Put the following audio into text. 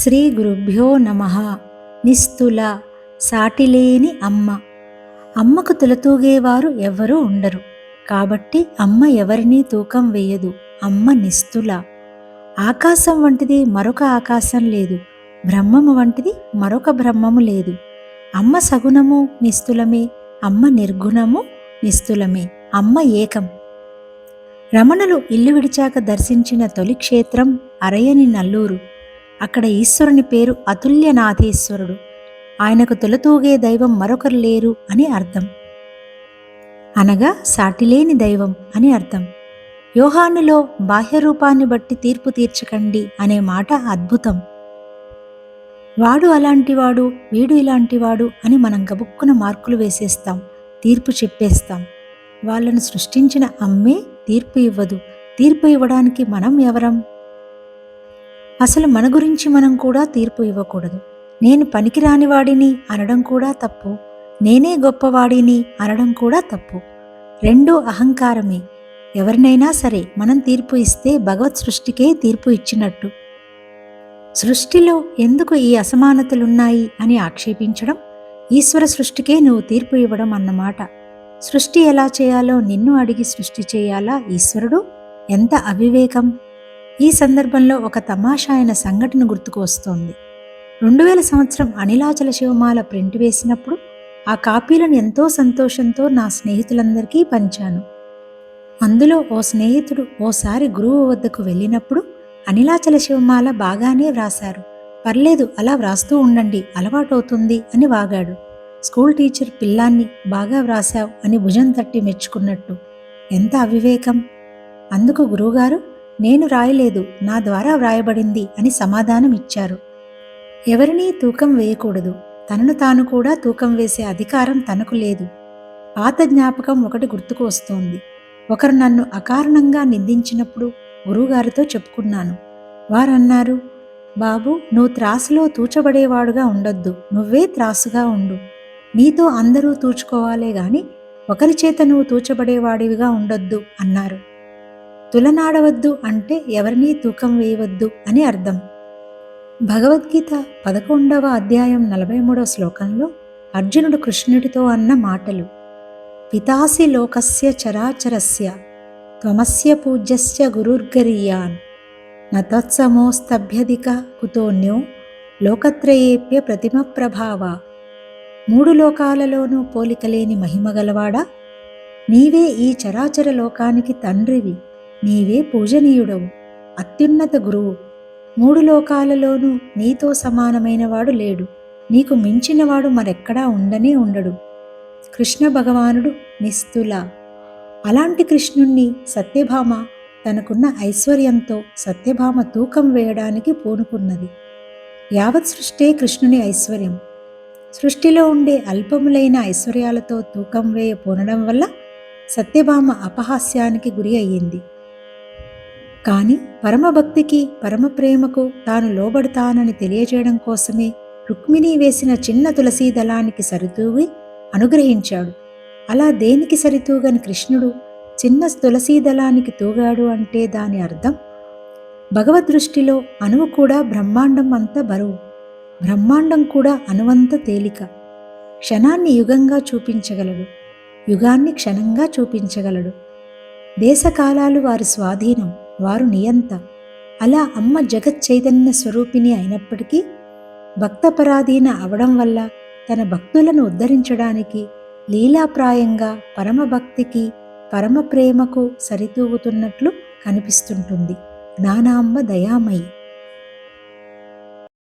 శ్రీ గురుభ్యో నమ. నిస్తుల సాటిలేని అమ్మ. అమ్మకు తులతూగేవారు ఎవ్వరూ ఉండరు. కాబట్టి అమ్మ ఎవరినీ తూకం వేయదు. అమ్మ నిస్తుల ఆకాశం వంటిది మరొక ఆకాశం లేదు. బ్రహ్మము వంటిది మరొక బ్రహ్మము లేదు. అమ్మ సగుణము నిస్తులమే అమ్మ నిర్గుణము నిస్తులమే అమ్మ ఏకం. రమణులు ఇల్లు విడిచాక దర్శించిన తొలి క్షేత్రం అరయని నల్లూరు. అక్కడ ఈశ్వరుని పేరు అతుల్యనాథేశ్వరుడు. ఆయనకు తొలతూగే దైవం మరొకరు లేరు అని అర్థం. అనగా సాటిలేని దైవం అని అర్థం. యోహానులో బాహ్య రూపాన్ని బట్టి తీర్పు తీర్చకండి అనే మాట అద్భుతం. వాడు అలాంటివాడు వీడు ఇలాంటివాడు అని మనం గబుక్కున మార్కులు వేసేస్తాం తీర్పు చెప్పేస్తాం. వాళ్ళను సృష్టించిన అమ్మే తీర్పు ఇవ్వదు. తీర్పు ఇవ్వడానికి మనం ఎవరం? అసలు మన గురించి మనం కూడా తీర్పు ఇవ్వకూడదు. నేను పనికిరాని వాడిని అనడం కూడా తప్పు. నేనే గొప్పవాడిని అనడం కూడా తప్పు. రెండూ అహంకారమే. ఎవరినైనా సరే మనం తీర్పు ఇస్తే భగవత్ సృష్టికే తీర్పు ఇచ్చినట్టు. సృష్టిలో ఎందుకు ఈ అసమానతలున్నాయి అని ఆక్షేపించడం? ఈశ్వర సృష్టికే నువ్వు తీర్పు ఇవ్వడం అన్నమాట. సృష్టి ఎలా చేయాలో నిన్ను అడిగి సృష్టి చేయాలా ఈశ్వరుడు? ఎంత అవివేకం! ఈ సందర్భంలో ఒక తమాషా అయిన సంఘటన గుర్తుకు వస్తోంది. రెండు వేల సంవత్సరం అనిలాచల శివమాల ప్రింట్ వేసినప్పుడు ఆ కాపీలను ఎంతో సంతోషంతో నా స్నేహితులందరికీ పంచాను. అందులో ఓ స్నేహితుడు ఓసారి గురువు వద్దకు వెళ్ళినప్పుడు అనిలాచల శివమాల బాగానే వ్రాశారు. పర్లేదు అలా వ్రాస్తూ ఉండండి అలవాటవుతుంది అని వాగాడు. స్కూల్ టీచర్ పిల్లాన్ని బాగా వ్రాశావు అని భుజం తట్టి మెచ్చుకున్నట్టు. ఎంత అవివేకం! అందుకు గురువుగారు నేను రాయలేదు నా ద్వారా వ్రాయబడింది అని సమాధానం ఇచ్చారు. ఎవరినీ తూకం వేయకూడదు. తనను తాను కూడా తూకం వేసే అధికారం తనకు లేదు. పాత జ్ఞాపకం ఒకటి గుర్తుకు వస్తోంది. ఒకరు నన్ను అకారణంగా నిందించినప్పుడు గురువుగారితో చెప్పుకున్నాను. వారన్నారు బాబు నువ్వు త్రాసులో తూచబడేవాడుగా ఉండొద్దు. నువ్వే త్రాసుగా ఉండు. నీతో అందరూ తూచుకోవాలే గాని ఒకరి చేత నువ్వు తూచబడేవాడివిగా ఉండొద్దు అన్నారు. తులనాడవద్దు అంటే ఎవరినీ తూకం వేయవద్దు అని అర్థం. భగవద్గీత పదకొండవ అధ్యాయం నలభై మూడవ శ్లోకంలో అర్జునుడు కృష్ణుడితో అన్న మాటలు. పితాసి లోకస్య చరాచరస్య త్వమస్య పూజ్యస్య గురుర్గరీయాన్ నతత్సమోస్తభ్యధిక కుతోన్యో లోకత్రయేప్య ప్రతిమ ప్రభావ. మూడు లోకాలలోనూ పోలికలేని మహిమగలవాడా నీవే ఈ చరాచర లోకానికి తండ్రివి. నీవే పూజనీయుడవు అత్యున్నత గురువు. మూడు లోకాలలోనూ నీతో సమానమైనవాడు లేడు. నీకు మించినవాడు మరెక్కడా ఉండనే ఉండడు. కృష్ణ భగవానుడు నిస్తుల అలాంటి కృష్ణుణ్ణి సత్యభామ తనకున్న ఐశ్వర్యంతో సత్యభామ తూకం వేయడానికి పూనుకున్నది. యావత్ సృష్టే కృష్ణుని ఐశ్వర్యం. సృష్టిలో ఉండే అల్పములైన ఐశ్వర్యాలతో తూకం వేయ పూనడం వల్ల సత్యభామ అపహాస్యానికి గురి అయ్యింది. కానీ పరమభక్తికి పరమ ప్రేమకు తాను లోబడతానని తెలియజేయడం కోసమే రుక్మిణి వేసిన చిన్న తులసీ దళానికి సరితూగి అనుగ్రహించాడు. అలా దేనికి సరితూగని కృష్ణుడు? చిన్న తులసీ దళానికి తూగాడు అంటే దాని అర్థం? భగవద్దృష్టిలో అణువు కూడా బ్రహ్మాండం అంత బరువు. బ్రహ్మాండం కూడా అనువంత తేలిక. క్షణాన్ని యుగంగా చూపించగలడు. యుగాన్ని క్షణంగా చూపించగలడు. దేశకాలాలు వారి స్వాధీనం. వారు నియంత. అలా అమ్మ జగత్ చైతన్య స్వరూపిణి అయినప్పటికీ భక్తపరాధీన అవడం వల్ల తన భక్తులను ఉద్ధరించడానికి లీలాప్రాయంగా పరమభక్తికి పరమ ప్రేమకు సరితూగుతున్నట్లు కనిపిస్తుంటుంది. జ్ఞానాంబ దయామయి.